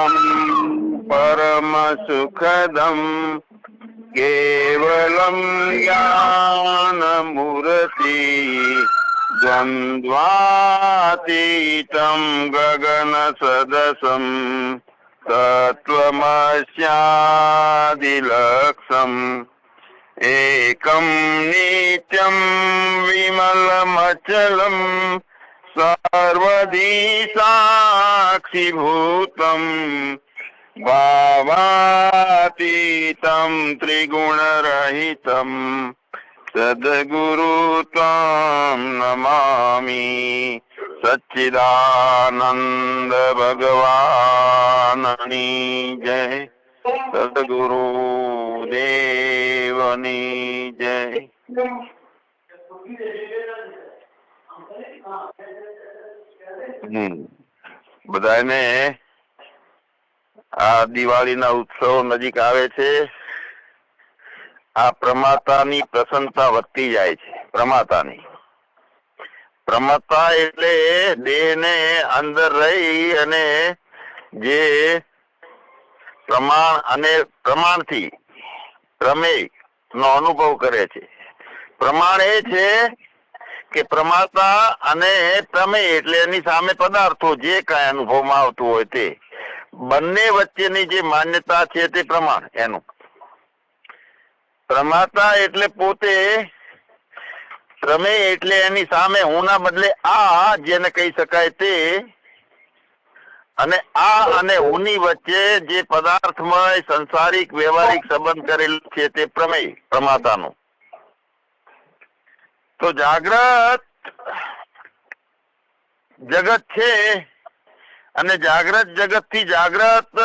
परमं परमसुखदम् केवलं ज्ञानमूर्ति द्वन्द्वातीतं गगनसदसं तत्त्वमस्यादिलक्षम् एकं नित्यं विमलमचलम् સર્વધી સાક્ષીભૂતમ ભાવાતીતમ ત્રિગુણરહિતમ સદગુરુ તમ નમામી સચ્ચિદાનંદ ભગવાનની જય સદગુરુ દેવની જય બધાને આ દિવાળીના ઉત્સવ નજીક આવે છે. આ પ્રમાતાની પ્રસન્નતા વધતી જાય છે, પ્રમાતાની. પ્રમાતા એટલે દેહને અંદર રહી અને જે પ્રમાણ અને પ્રમાણથી પ્રમેય નો અનુભવ કરે છે. પ્રમાણ એ છે કે પ્રમાતા અને પ્રમેય એટલે એની સામે પદાર્થો જે કાંઈ અનુભવમાં આવતું હોય તે. બંને વચ્ચેની જે માન્યતા છે તે પ્રમાણ એનું. પ્રમાતા એટલે પોતે પ્રમેય એટલે એની સામે, હુંના બદલે આ જેને કહી શકાય તે, અને આ અને હુની વચ્ચે જે પદાર્થમય, સંસારિક, વ્યવહારિક સંબંધ કરેલું છે તે પ્રમેય, પ્રમાતાનું. તો જાગ્રત જગત છે અને જાગ્રત જગતથી જાગ્રત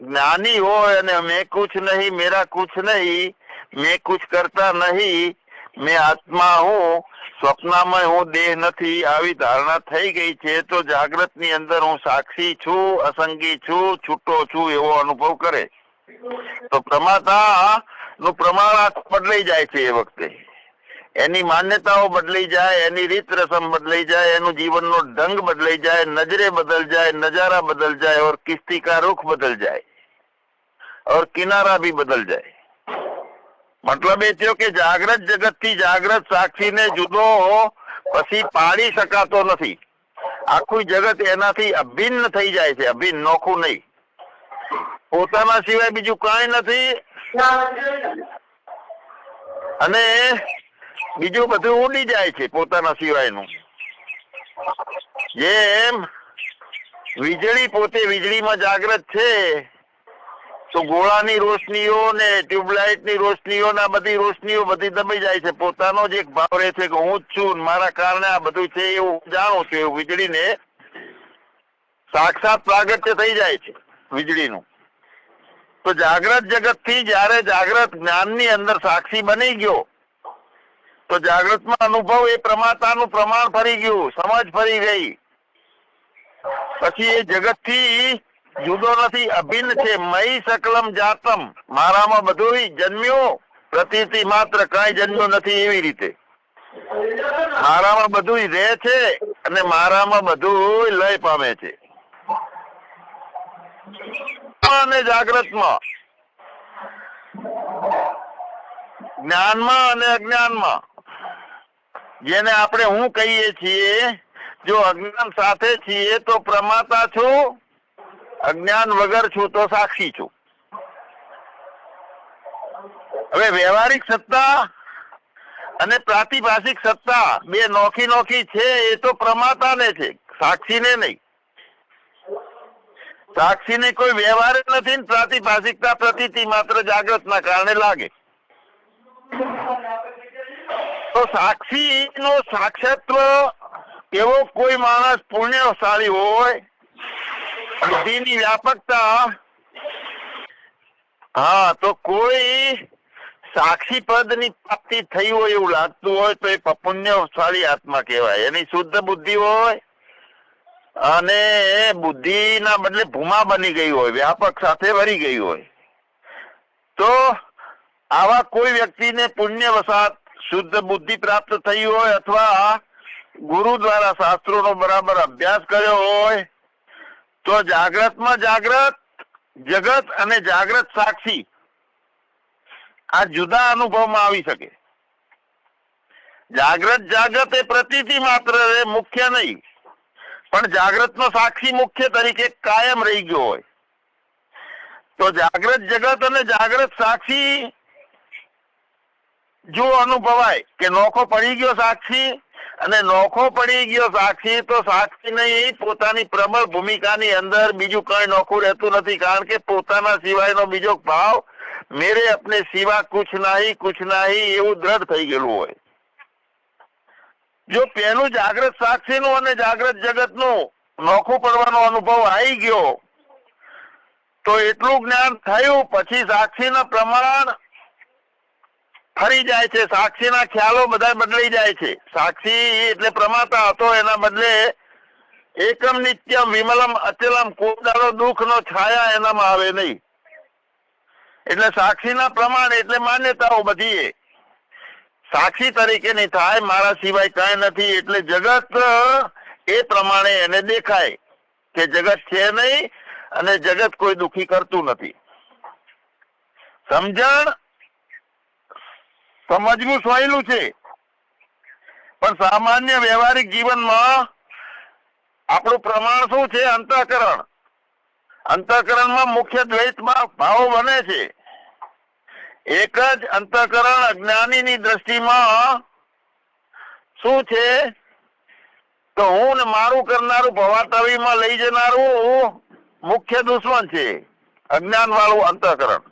જ્ઞાની હોય અને મેં કુછ નહીં, મેરા કુછ નહીં, મેં કુછ કરતા નહીં, મેં આત્મા હું, સ્વપ્નામય હું, દેહ નથી, આવી ધારણા થઈ ગઈ છે. તો જાગ્રતની અંદર હું સાક્ષી છું, અસંગી છું, છૂટો છું એવો અનુભવ કરે. તો પ્રમાતા નું પ્રમાણ બદલાઈ જાય છે એ વખતે. એની માન્યતાઓ બદલાઈ જાય એની રીત રસમ બદલાઈ જાય એનું જીવનનો ઢંગ બદલાઈ જાય નજરે બદલ જાય નજારા બદલ જાય और किस्ती का रुख बदल जाए और किनारा भी बदल जाए મતલબ એ થયો કે જાગ્રત જગત થી જાગ્રત સાક્ષી ને જુદો પછી પાડી શકાતો નથી આખું જગત એનાથી અભિન્ન થઈ જાય છે અભિન્ન નોખું નહીં પોતાના સિવાય બીજું કાંઈ નથી અને બીજું બધું ઉડી જાય છે પોતાના સિવાયનું. જેમ વીજળી પોતે વીજળીમાં જાગ્રત છે, તો ગોળાની રોશનીઓ ને ટ્યુબલાઇટની રોશનીઓ ને બધી રોશનીઓ બધી દબાઈ જાય છે. પોતાનો જ ભાવ રહે છે કે હું જ છું મારા કારણે આ બધું છે એવું જાણું છું એવું વીજળીને સાક્ષાત પ્રાગટ્ય થઈ જાય છે વીજળીનું. તો જાગ્રત જગતથી જયારે જાગ્રત જ્ઞાનની અંદર સાક્ષી બની ગયો તો જાગૃતમાં અનુભવ એ પ્રમાતાનું પ્રમાણ ફરી ગયું, સમજ ફરી ગઈ. પછી એ જગતથી જુદો નથી, અભિન્ન છે. મય સકલમ જાતમ. મારામાં બધું જન્મ્યું. પ્રતિથી માત્ર કઈ જન્મ્યું નથી એવી રીતે. મારામાં બધું રહે છે અને મારામાં બધું લય પામે છે. અને જાગ્રતમાં જ્ઞાનમાં અને અજ્ઞાનમાં. જેને આપણે હું કહીએ છીએ, જો અજ્ઞાન સાથે છીએ તો પ્રમાતા છું, અજ્ઞાન વગર છું તો સાક્ષી છું. હવે વ્યવહારિક સત્તા અને પ્રાતિભાષિક સત્તા બે નોખી નોખી છે, એ તો પ્રમાતાને છે, સાક્ષીને નહીં. સાક્ષીને કોઈ વ્યવહાર નથી પ્રાતિભાષિકતા પ્રતીતિ માત્ર જાગૃતના કારણે લાગે. તો સાક્ષી નો સાક્ષાત્વ એવો કોઈ માણસ પુણ્યશાળી હોય, બુદ્ધિની વ્યાપકતા, હા, તો કોઈ સાક્ષી પદની પ્રાપ્તિ થઈ હોય એવું લાગતું હોય તો એ પુણ્યશાળી આત્મા કહેવાય. એની શુદ્ધ બુદ્ધિ હોય અને બુદ્ધિના બદલે ભૂમા બની ગઈ હોય, વ્યાપક સાથે ભરી ગઈ હોય. તો આવા કોઈ વ્યક્તિને પુણ્ય વસાત શુદ્ધ બુદ્ધિ પ્રાપ્ત થઈ હોય અથવા ગુરુ દ્વારા શાસ્ત્રોનો બરાબર અભ્યાસ કર્યો હોય, તો જાગ્રતમાં જાગ્રત, જગત અને જાગ્રત સાક્ષી આ જુદા અનુભવમાં આવી શકે. જાગ્રત જાગ્રત એ પ્રતીતિ માત્ર મુખ્ય નહીં, પણ જાગ્રતનો સાક્ષી મુખ્ય તરીકે કાયમ રહી ગયો હોય. તો જાગ્રત જગત અને જાગ્રત સાક્ષી જો અનુભવાય કે નોખો પડી ગયો સાક્ષી અને નોખો પડી ગયો સાક્ષી તો સાક્ષી નહીં પોતાની પ્રબળ ભૂમિકાની અંદર બીજું કઈ નોખું રહેતું નથી, કારણ કે પોતાના સિવાયનો બીજો ભાવ મેરે અપને સિવા કુછ નાહી કુછ નાહી એવું દ્રઢ થઈ ગયેલું હોય. જો પહેલું જાગ્રત સાક્ષીનું અને જાગ્રત જગતનું નોખું પડવાનો અનુભવ આવી ગયો, તો એટલું જ્ઞાન થયું, પછી સાક્ષીના પ્રમાણ ફરી જાય છે. સાક્ષીના ખ્યાલો બધા બદલાઈ જાય છે. સાક્ષી એટલે પ્રમાતા હતો, એના બદલે એકમ નિત્યમ વિમલમ અચલમ. કોદાળો દુઃખ નો છાયા એનામાં આવે નહીં. એટલે સાક્ષીના પ્રમાણ એટલે માન્યતાઓ બધી સાક્ષી તરીકે ની થાય, મારા સિવાય કઈ નથી. એટલે જગત એ પ્રમાણે એને દેખાય કે જગત છે નહીં અને જગત કોઈ દુખી કરતું નથી. સમજણ સમજવું સહેલું છે. પણ સામાન્ય વ્યવહારિક જીવનમાં આપણું પ્રમાણ શું છે? અંતઃકરણ. અંતઃકરણમાં મુખ્ય દ્વૈતમાં ભાવો બને છે. એક જ અંતઃકરણ અજ્ઞાનીની દ્રષ્ટિમાં શું છે? તો હું ને મારું કરનારું ભવાતવીમાં લઈ જનારું મુખ્ય દુશ્મન છે. અજ્ઞાન વાળું અંતઃકરણ.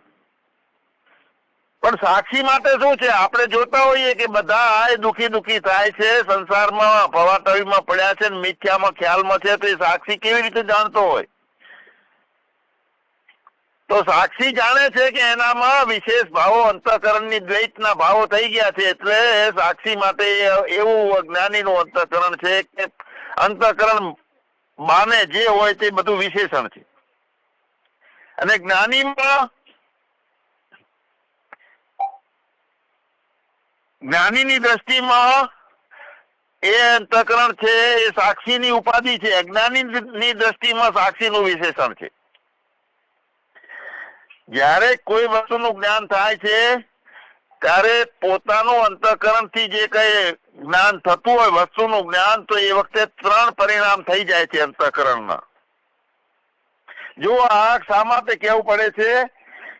પણ સાક્ષી માટે શું છે? આપણે જોતા હોઈએ કે બધા દુખી દુખી થાય છે, સંસારમાં ભવાતવીમાં પડ્યા છે મિથ્યામાં ખ્યાલમાં છે, તો એ સાક્ષી કેવી રીતે જાણતો હોય? તો સાક્ષી જાણે છે કે એનામાં વિશેષ ભાવો, અંતઃકરણની દ્વૈતના ભાવો થઈ ગયા છે, એટલે સાક્ષી માટે એવું જ્ઞાનીનું અંતઃકરણ છે કે અંતઃકરણ માને જે હોય તે બધું વિશેષણ છે. અને જ્ઞાનીમાં જ્ઞાનીની દ્રષ્ટિમાં એ અંતકરણ છે, એ સાક્ષીની ઉપાધિ છે. અજ્ઞાનીની દ્રષ્ટિમાં સાક્ષીનું વિશેષણ છે. જ્યારે કોઈ વસ્તુનું જ્ઞાન થાય છે, ત્યારે પોતાનું અંતઃકરણથી જે કઈ જ્ઞાન થતું હોય, વસ્તુનું જ્ઞાન, તો એ વખતે ત્રણ પરિણામ થઈ જાય છે અંતઃકરણના. જો આ શા માટે કેવું પડે છે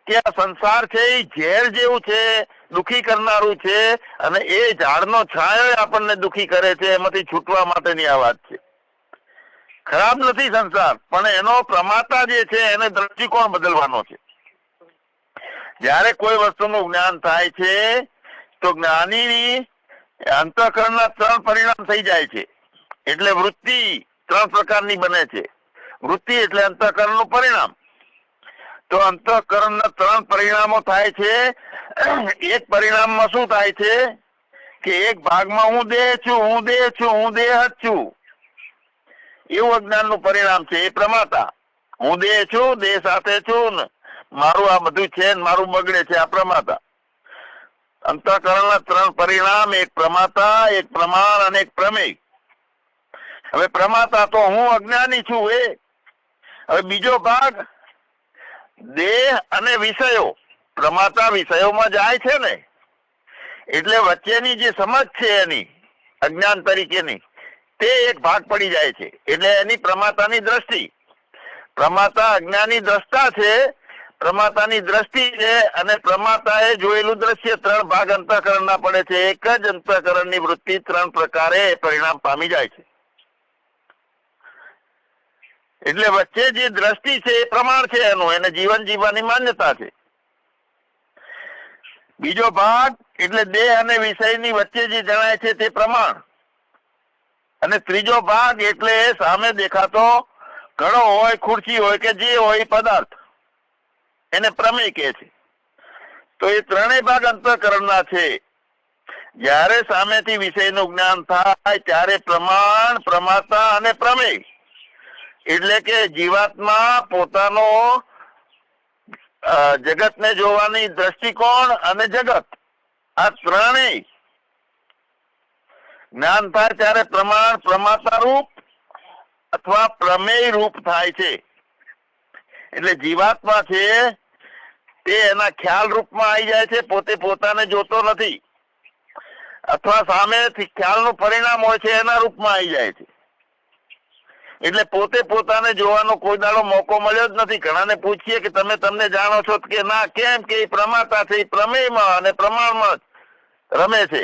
કે આ સંસાર છે, એ ઝેર જેવું છે, દુખી કરનારું છે, અને એ ઝાડનો છાંયો આપણને દુખી કરે છે, એમાંથી છૂટવા માટેની આ વાત છે. ખરાબ નથી સંસાર, પણ એનો પ્રમાતા જે છે, એને દ્રષ્ટિકોણ બદલવાનો છે. જ્યારે કોઈ વસ્તુનું જ્ઞાન થાય છે, તો જ્ઞાનીની અંતઃકરણના ત્રણ પરિણામ થઈ જાય છે. એટલે વૃત્તિ ત્રણ પ્રકારની બને છે. વૃત્તિ એટલે અંતઃકરણનું પરિણામ. તો અંતઃકરણના ત્રણ પરિણામો થાય છે. એક પરિણામમાં શું થાય છે? કે એક ભાગમાં હું દેહ છું, હું દેહ છું, હું દેહ જ છું. એવું અજ્ઞાનનું પરિણામ છે, એ પ્રમાતા. હું દેહ છું, દેહ સાથે છું ને મારું આ બધું છે ને મારું બગડે છે, આ પ્રમાતા. અંતઃકરણના ત્રણ પરિણામ, એક પ્રમાતા, એક પ્રમાણ અને એક પ્રમેય. હવે પ્રમાતા તો હું અજ્ઞાની છું, એ. હવે બીજો ભાગ દેહ અને વિષયો પ્રમાતા વિષયોમાં જાય છે ને, એટલે વચ્ચેની જે સમજ છે એની, અજ્ઞાન તરીકેની, તે એક ભાગ પડી જાય છે. એટલે એની પ્રમાતાની દ્રષ્ટિ. પ્રમાતા અજ્ઞાની દ્રષ્ટા છે, પ્રમાતાની દ્રષ્ટિ છે અને પ્રમાતાએ જોયેલું દ્રશ્ય ત્રણ ભાગ અંતઃકરણના પડે છે. એક જ અંતઃકરણની વૃત્તિ ત્રણ પ્રકારે પરિણામ પામી જાય છે. એટલે વચ્ચે જે દ્રષ્ટિ છે એ પ્રમાણ છે એનું, એને જીવન જીવવાની માન્યતા છે. બીજો ભાગ, એટલે દેહ અને વિષયની વચ્ચે જે જણાય છે તે પ્રમાણ. અને ત્રીજો ભાગ, એટલે સામે દેખાતો ઘડો હોય, ખુરશી હોય કે જે હોય પદાર્થ. એને પ્રમેય કહે છે. તો એ ત્રણેય ભાગ અંતઃકરણના છે. જ્યારે સામેથી વિષયનું જ્ઞાન થાય, ત્યારે પ્રમાણ, પ્રમાતા અને પ્રમેય. એટલે કે જીવાત્મા પોતાનો જગતને જોવાની દ્રષ્ટિકોણ અને જગત, આ ત્રણેય જ્ઞાન થાય ત્યારે પ્રમાણ પ્રમાતા રૂપ અથવા પ્રમેય રૂપ થાય છે. એટલે જીવાત્મા છે તે એના ખ્યાલ રૂપમાં આવી જાય છે, પોતે પોતાને જોતો નથી. અથવા સામેથી ખ્યાલનું પરિણામ હોય છે, એના રૂપમાં આવી જાય છે. એટલે પોતે પોતાને જોવાનો કોઈ દાડો મોકો મળ્યો જ નથી. ઘણાને પૂછીએ કે તમે તમને જાણો છો કે ના, કેમ કે પ્રમાતા છે પ્રમેયમાં અને પ્રમાણમાં જ રમે છે.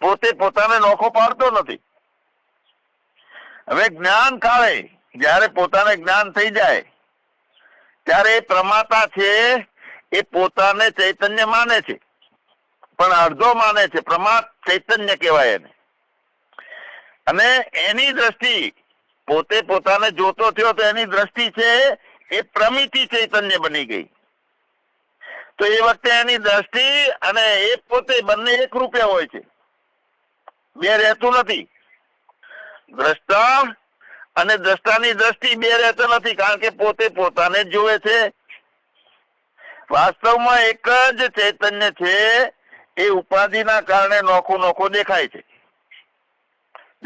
પોતે પોતાને નોખો પાડતો નથી. હવે જ્ઞાન કાળે જ્યારે પોતાને જ્ઞાન થઈ જાય, ત્યારે એ પ્રમાતા છે, એ પોતાને ચૈતન્ય માને છે. પણ અડધો માને છે, પ્રમાત ચૈતન્ય કહેવાય એને. અને એની દ્રષ્ટિ પોતે પોતાને જોતો થયો તો એની દ્રષ્ટિ છે એ પ્રમિતિ ચૈતન્ય બની ગઈ. તો એ વખતે એની દ્રષ્ટિ અને એ પોતે બંને એક રૂપે હોય છે. બે રહેતું નથી. દ્રષ્ટા અને દ્રષ્ટાની દ્રષ્ટિ બે રહેતો નથી કારણ કે પોતે પોતાને જોવે છે. વાસ્તવમાં એક જ ચૈતન્ય છે એ ઉપાધિના કારણે નોખું નોખું દેખાય છે.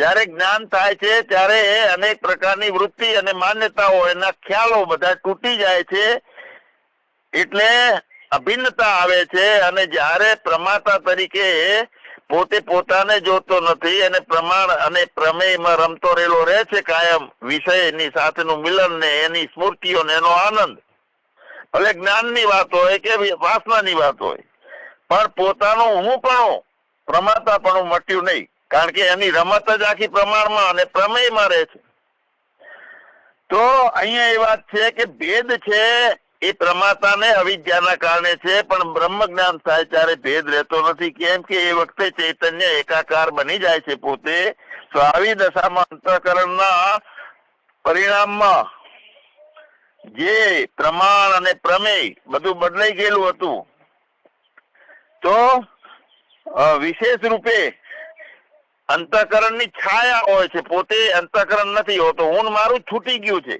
જ્યારે જ્ઞાન થાય છે, ત્યારે અનેક પ્રકારની વૃત્તિ અને માન્યતાઓ એના ખ્યાલો બધા તૂટી જાય છે. એટલે અભિન્નતા આવે છે અને જ્યારે પ્રમાતા તરીકે પોતે પોતાને જોતો નથી અને પ્રમાણ અને પ્રમેયમાં રમતો રહેલો રહે છે કાયમ, વિષયની સાથેનું મિલન ને એની સ્મૃતિઓ ને એનો આનંદ. ભલે જ્ઞાનની વાત હોય કે વાસનાની વાત હોય, પણ પોતાનું હું પણ પ્રમાતા પણ મટ્યું નહીં. કારણ કે એની રમત જ આખી પ્રમાણમાં અને પ્રમેયમાં રહે છે. તો અહીંયા એ વાત છે કે ભેદ છે એ પ્રમાતાને અવિદ્યાના કારણે છે, પણ બ્રહ્મ જ્ઞાન થાય ત્યારે ભેદ રહેતો નથી. કેમ કે એ વખતે ચૈતન્ય એકાકાર બની જાય છે પોતે, તો આવી દશામાં અંતઃકરણના પરિણામમાં જે પ્રમાણ અને પ્રમેય બધું બદલાઈ ગયેલું હતું, તો વિશેષ રૂપે અંતઃકરણની છાયા હોય છે, પોતે અંતઃકરણ નથી હોતો. હું મારું છૂટી ગયું છે.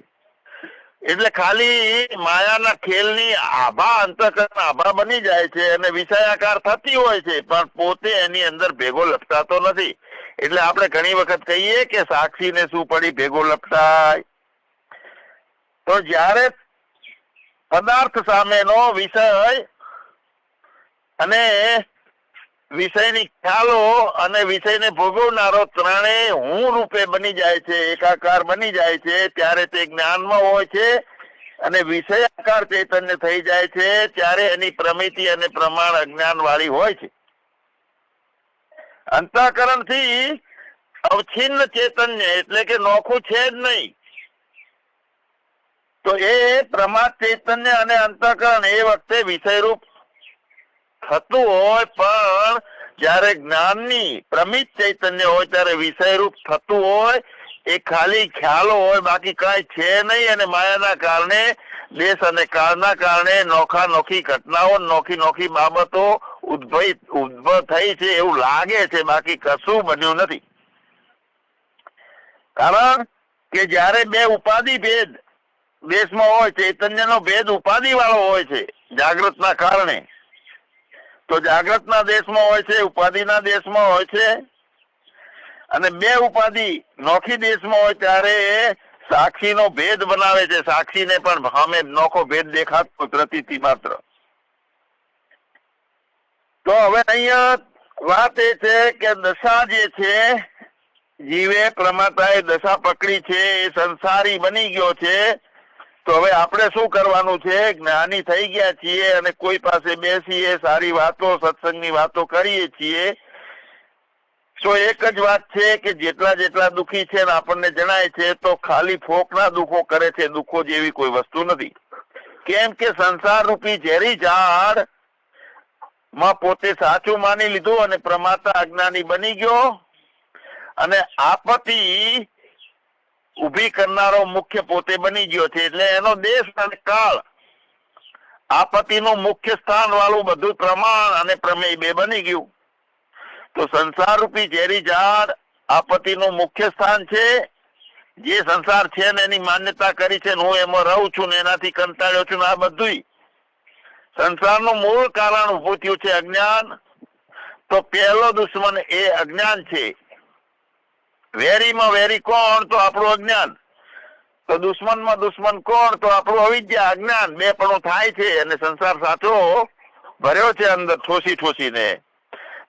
એટલે ખાલી માયાના ખેલની આભા અંતઃકરણ આભા બની જાય છે અને વિષયાકાર થતી હોય છે, પણ પોતે એની અંદર ભેગો લપટાતો નથી. એટલે આપણે ઘણી વખત કહીએ કે સાક્ષીને શું પડી ભેગો લપટાય. તો જ્યારે પદાર્થ સામેનો વિષય અને વિષયની ખ્યાલો અને વિષયને ભોગવનારો ત્રણેય હું રૂપે બની જાય છે, એકાકાર બની જાય છે, ત્યારે તે જ્ઞાનમાં હોય છે અને વિષયાકાર ચૈતન્ય થઈ જાય છે, ત્યારે એની પ્રમિતિ અને પ્રમાણ અજ્ઞાન વાળી હોય છે. અંતઃકરણથી અવછિન્ન ચૈતન્ય એટલે કે નોખું છે જ નહીં. તો એ પ્રમાદ ચૈતન્ય અને અંતઃકરણ એ વખતે વિષયરૂપ થતું હોય પણ જ્યારે જ્ઞાનની પ્રમિત ચૈતન્ય હોય ત્યારે વિષયરૂપ થતું હોય, એ ખાલી ખ્યાલો હોય, બાકી કઈ છે નહીં અને માયાના કારણે, દેશ અને કાળના કારણે નોખા નોખી ઘટનાઓ નોખી નોખી બાબતો ઉદ્ભવી, ઉદ્ભવ થઈ છે એવું લાગે છે, બાકી કશું બન્યું નથી. કારણ કે જ્યારે બે ઉપાધિ ભેદ દેશમાં હોય, ચૈતન્યનો ભેદ ઉપાધિ વાળો હોય છે, જાગૃતના કારણે તો જાગ્રતના દેશમાં હોય છે, ઉપાધિના દેશમાં હોય છે. અને બે ઉપાધિ નોખી દેશમાં હોય ત્યારે એ સાક્ષીનો ભેદ બનાવે છે. સાક્ષીને પણ સામે નોખો ભેદ દેખાત કુદરતી માત્ર. તો હવે અહીંયા વાત એ છે કે દશા જે છે, જીવે પ્રમાતાએ દશા પકડી છે, એ સંસારી બની ગયો છે. તો હવે આપણે શું કરવાનું છે? જ્ઞાની થઈ ગયા છીએ અને કોઈ પાસે બેસીએ, સારી વાતો, સત્સંગની વાતો કરીએ છીએ. તો એક જ વાત છે કે જેટલા જેટલા દુખી છે ને આપણને જણાય છે, તો ખાલી ફોકના દુઃખો કરે છે, દુખો જેવી કોઈ વસ્તુ નથી. કેમ કે સંસાર રૂપી ઝેરી ઝાડમાં પોતે સાચું માની લીધું અને પ્રમાતા અજ્ઞાની બની ગયો. અને આપત્તિ ઊભી કરનારો મુખ્ય પોતે બની ગયો છે. એટલે એનો દેશ અને કાળ, આપત્તિનું મુખ્ય સ્થાન વાળું બધું પ્રમાણ અને પ્રમેય બે બની ગયું. તો સંસાર રૂપી ઝેરી ઝાડ આપત્તિનું મુખ્ય સ્થાન છે. જે સંસાર છે ને એની માન્યતા કરી છે હું એમાં રહું છું ને એનાથી કંટાળ્યો છું ને આ બધું સંસારનું મૂળ કારણ ઉભું થયું છે અજ્ઞાન. તો પહેલો દુશ્મન એ અજ્ઞાન છે. વેરીમાં વેરી કોણ તો આપણું અજ્ઞાન? તો દુશ્મનમાં દુશ્મન કોણ તો આપણું અવિદ્યા, અજ્ઞાન. બે પણ થાય છે અને સંસાર સાચો ભર્યો છે અંદર ઠોસી ઠોસીને.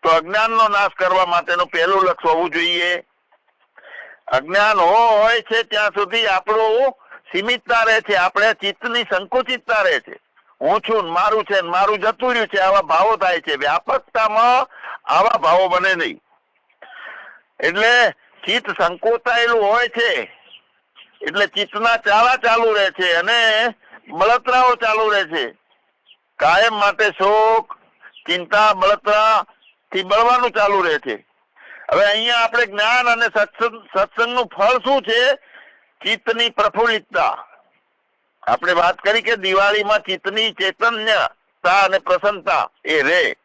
તો અજ્ઞાનનો નાશ કરવા માટેનું પહેલું લક્ષ્ય હોવું જોઈએ. અજ્ઞાન હોય છે ત્યાં સુધી આપણું સીમિતતા રહે છે, આપણે ચિત્તની સંકુચિતતા રહે છે. હું છું મારું છે મારું જતું રહ્યું છે, આવા ભાવો થાય છે. વ્યાપકતામાં આવા ભાવો બને નહીં. એટલે ચિત્ત સંકોચાયેલું હોય છે. એટલે ચિત્તના ચાલા ચાલુ રહે છે અને બળતરાઓ ચાલુ રહે છે. કાયમ માટે શોક, ચિંતા બળતરા થી બળવાનું ચાલુ રહે છે. હવે અહીંયા આપણે જ્ઞાન અને સત્સંગ, સત્સંગનું ફળ શું છે? ચિત્તની પ્રફુલ્લિતતા. આપણે વાત કરી કે દિવાળીમાં ચિત્તની ચૈતન્યતા અને પ્રસન્નતા એ રે.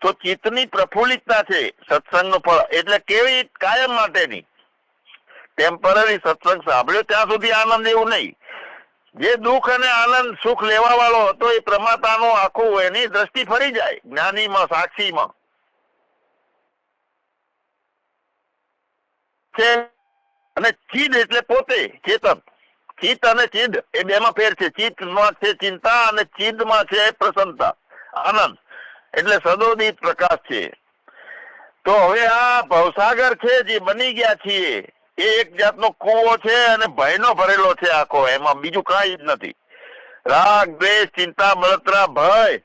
તો ચિત્તની પ્રફુલ્લિતતા છે સત્સંગનું ફળ. એટલે કેવી કાયમ માટેની? ટેમ્પરરી સત્સંગ સાંભળ્યો ત્યાં સુધી આનંદ એવું નહીં. જે દુઃખ અને આનંદ સુખ લેવા વાળો હતો એ પ્રમાતાનો આખું એની દ્રષ્ટિ ફરી જાય, જ્ઞાનીમાં, સાક્ષીમાં. છે અને ચિદ એટલે પોતે, ચેતન. ચિત્ત અને ચિદ એ બેમાં ફેર છે. ચિત્તમાં છે ચિંતા અને ચિદમાં છે પ્રસન્નતા. આનંદ. એટલે સદોદિત પ્રકાશ છે. તો હવે આ ભવસાગર છે જે બની ગયા છીએ, એ એક જાતનો કૂવો છે અને ભયનો ભરેલો છે આખો, એમાં બીજું કાંઈ જ નથી. રાગ, દ્વેષ, ચિંતા, બળતરા, ભય,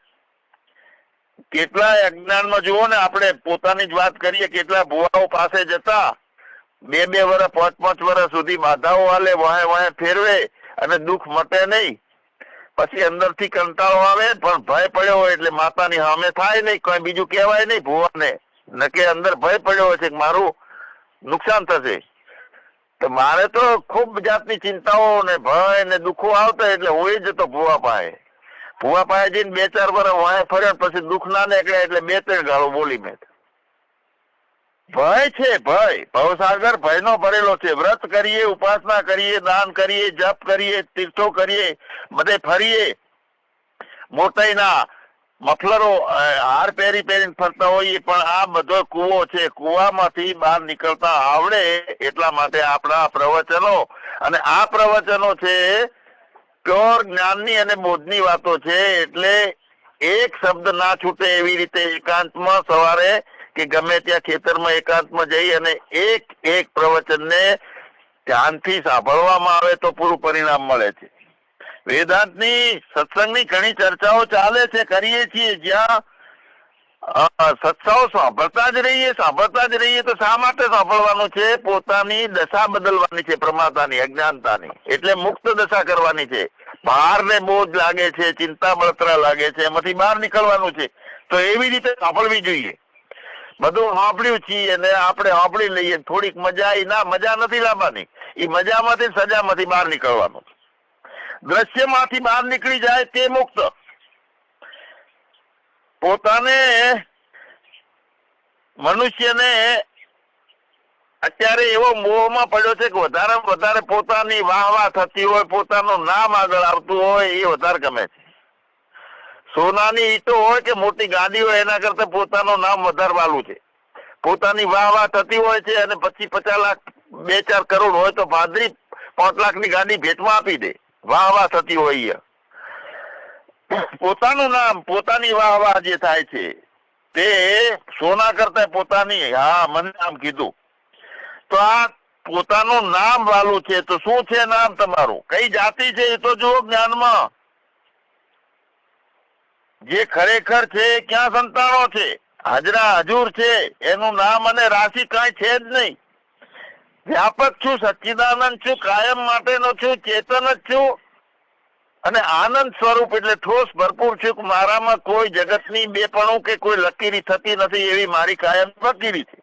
કેટલાય અજ્ઞાનમાં જુઓ ને આપણે પોતાની જ વાત કરીએ, કેટલા ભુવાઓ પાસે જતા, બે બે વર્ષ પાંચ પાંચ વર્ષ સુધી બાધાઓ હાલે, વાહે વાહે ફેરવે અને દુઃખ મટે નહીં. પછી અંદરથી કંટાળો આવે, પણ ભય પડ્યો હોય એટલે માતાની સામે થાય નહીં, કોઈ બીજું કહેવાય નહીં ભુવાને. નકે અંદર ભય પડ્યો હોય છે કે મારું નુકસાન થશે. તો મારે તો ખૂબ જાતની ચિંતાઓ ને ભય ને દુઃખો આવતા એટલે હોય જતો ભુવા પાસે ભુવા પાસે જઈને બે ચાર વર્ષ વાય ફર્યા પછી દુઃખ ના નીકળે એટલે બે ત્રણ ગાળો બોલી મેં. ભય છે, ભય. ભવસાગર ભયનો ભરેલો છે. વ્રત કરીએ, ઉપાસના કરીએ, દાન કરીએ, જપ કરીએ, તીર્થો કરીએ, બધે ફરીએ. મોટાઈના મફલરો હાર પહેરી પહેરીને ફરતા હોઈએ, પણ આ બધો કૂવો છે. કૂવામાંથી બહાર નીકળતા આવડે એટલા માટે આપણા પ્રવચનો. અને આ પ્રવચનો છે પ્યોર જ્ઞાનની અને બોધની વાતો છે, એટલે એક શબ્દ ના છૂટે એવી રીતે એકાંતમાં સવારે કે ગમે ત્યાં ખેતરમાં એકાંતમાં જઈ અને એક એક પ્રવચનને ધ્યાનથી સાંભળવામાં આવે તો પૂરું પરિણામ મળે છે. વેદાંતની સત્સંગની ઘણી ચર્ચાઓ ચાલે છે, કરીએ છીએ. જ્યાં સત્સાઓ સાંભળતા જ રહીએ, સાંભળતા જ રહીએ તો શા માટે સાંભળવાનું છે? પોતાની દશા બદલવાની છે, પ્રમાતાની, અજ્ઞાનતાની. એટલે મુક્ત દશા કરવાની છે. બહાર ને બોજ લાગે છે ચિંતા બળતરા લાગે છે, એમાંથી બહાર નીકળવાનું છે. તો એવી રીતે સાંભળવી જોઈએ. બધું સાંભળ્યું છીએ અને આપણે સાંભળી લઈએ થોડીક મજા આવી ના, મજા નથી લાવવાની. એ મજામાંથી સજામાંથી બહાર નીકળવાનું. દ્રશ્યમાંથી બહાર નીકળી જાય તે મુક્ત. પોતાને મનુષ્યને અત્યારે એવો મોહમાં પડ્યો છે કે વધારે વધારે પોતાની વાહ વાહ થતી હોય, પોતાનું નામ આગળ આવતું હોય, એ વધારે ગમે છે. સોનાની ઈટો હોય કે મોટી ગાડી હોય, એના કરતા પોતાનું નામ વધારવાનું છે. પોતાની વાહ વાહ થતી હોય છે અને પછી પચાસ લાખ, બે ચાર કરોડ હોય તો ભાદરી પાંચ લાખની ગાડી ભેટમાં આપી દે. વાહ વાહ થતી હોય પોતાનું નામ, પોતાની વાહ વાહ જે થાય છે, તે સોના કરતા પોતાની, હા, મને નામ કીધું. તો આ પોતાનું નામ વાલું છે, તો શું છે નામ તમારું? કઈ જાતિ છે એ તો જુઓ જ્ઞાનમાં. જે ખરેખર છે, ક્યાં સંતાનો છે? હાજરા હજુર છે, એનું નામ અને રાશિ કાંઈ છે જ નહીં. વ્યાપક છું, સચ્ચિદાનંદ છું, કાયમ માટેનો છું, ચેતન જ છું. અને આનંદ સ્વરૂપ એટલે ઠોસ ભરપૂર છું કે મારામાં કોઈ જગતની બેપણું કે કોઈ લકીરી થતી નથી એવી મારી કાયમ લકીરી છે.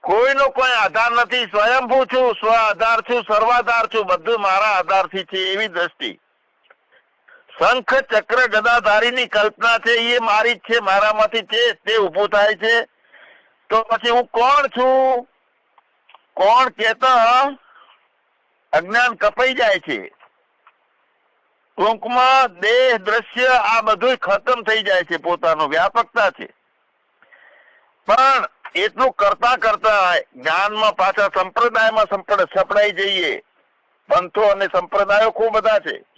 કોઈનો કોઈ આધાર નથી, સ્વયંભૂ છું, સ્વ આધાર છું, સર્વાધાર છું, બધું મારા આધારથી છે એવી દ્રષ્ટિ. શંખ ચક્ર ગદાધારીની કલ્પના છે એ મારી જ છે, મારામાંથી છે તે ઉભું થાય છે. તો પછી હું કોણ છું? કોણ કેતા અજ્ઞાન કપાઈ જાય છે. ટૂંકમાં દેહ દ્રશ્ય આ બધું ખતમ થઈ જાય છે, પોતાનું વ્યાપકતા છે. પણ એટલું કરતા કરતા જ્ઞાનમાં પાછા સંપ્રદાયમાં સંપડ સપડાઈ જઈએ. પંથો અને સંપ્રદાયો ખૂબ બધા છે.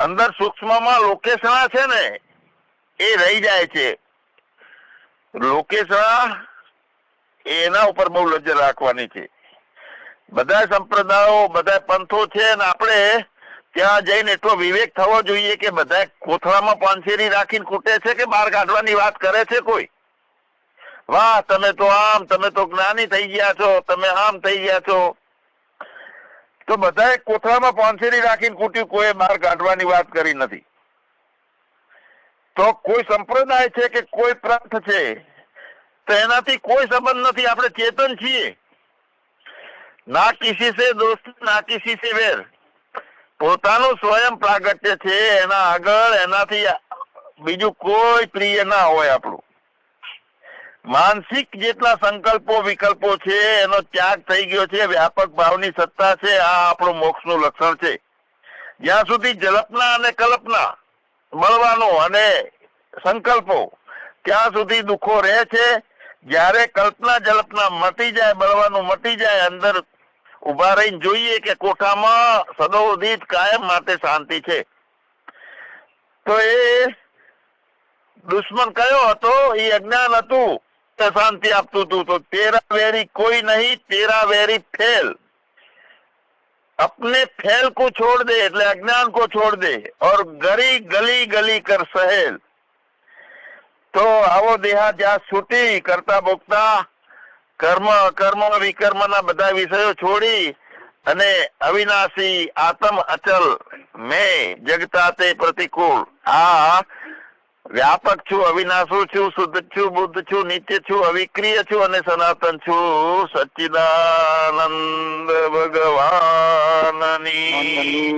અંદર સૂક્ષ્મમાં લોકેશણા છે ને, એ રહી જાય છે. લોકેશણા એના ઉપર બહુ નજર રાખવાની છે. બધા સંપ્રદાયો બધા પંથો છે અને આપણે ત્યાં જઈને એટલો વિવેક થવો જોઈએ કે બધા કોથળામાં પાંચેરી રાખીને કૂટે છે કે બહાર કાઢવાની વાત કરે છે કોઈ? વાહ, તમે તો આમ, તમે તો જ્ઞાની થઈ ગયા છો, તમે આમ થઈ ગયા છો. તો બધાએ કોથળામાં પાંચેરી રાખીને કૂટ્યું કોઈ માર કાઢવાની વાત કરી નથી. તો કોઈ સંપ્રદાય છે કે કોઈ પંથ છે, તો એનાથી કોઈ સંબંધ નથી, આપણે ચેતન છીએ. ના કિસી સે દોસ્ત, ના કિસી સે વેર. પોતાનું સ્વયં પ્રાગટ્ય છે, એના આગળ એનાથી બીજું કોઈ પ્રિય ના હોય આપણું. માનસિક જેટલા સંકલ્પો, વિકલ્પો છે, એનો ત્યાગ થઈ ગયો છે, વ્યાપક ભાવની સત્તા છે, આ આપણો મોક્ષનું લક્ષણ છે. જ્યાં સુધી જલપના અને કલ્પના મળવાનો અને સંકલ્પો ત્યાં સુધી દુઃખો રહે છે, જ્યારે કલ્પના, જલપના મટી જાય, બળવાનું મટી જાય, અંદર ઊભા રહીને જોઈએ કે કોઠામાં સદોદિત કાયમ માટે શાંતિ છે. તો એ દુશ્મન કયો હતો? એ અજ્ઞાન હતું. શાંતિ આપતું હતું તો તેરા વેરી કોઈ નહીં તેરા વેરી ફેલ अपने फैल को छोड़ दे એટલે અજ્ઞાન को छोड़ દે और ગલી ગલી ગલી કર સહેલ તો આવો દેહાધ્યાસ છૂટી કરતા ભોગતા કર્મ અકર્મ વિકર્મના બધા વિષયો છોડી અને અવિનાશી આત્મ અચલ મેં જગતા તે પ્રતિકૂળ આ વ્યાપક છું, અવિનાશુ છું, શુદ્ધ છું, બુદ્ધ છું, નિત્ય છું, અવિક્રિય છું અને સનાતન છું. સચ્ચિદાનંદ ભગવાનની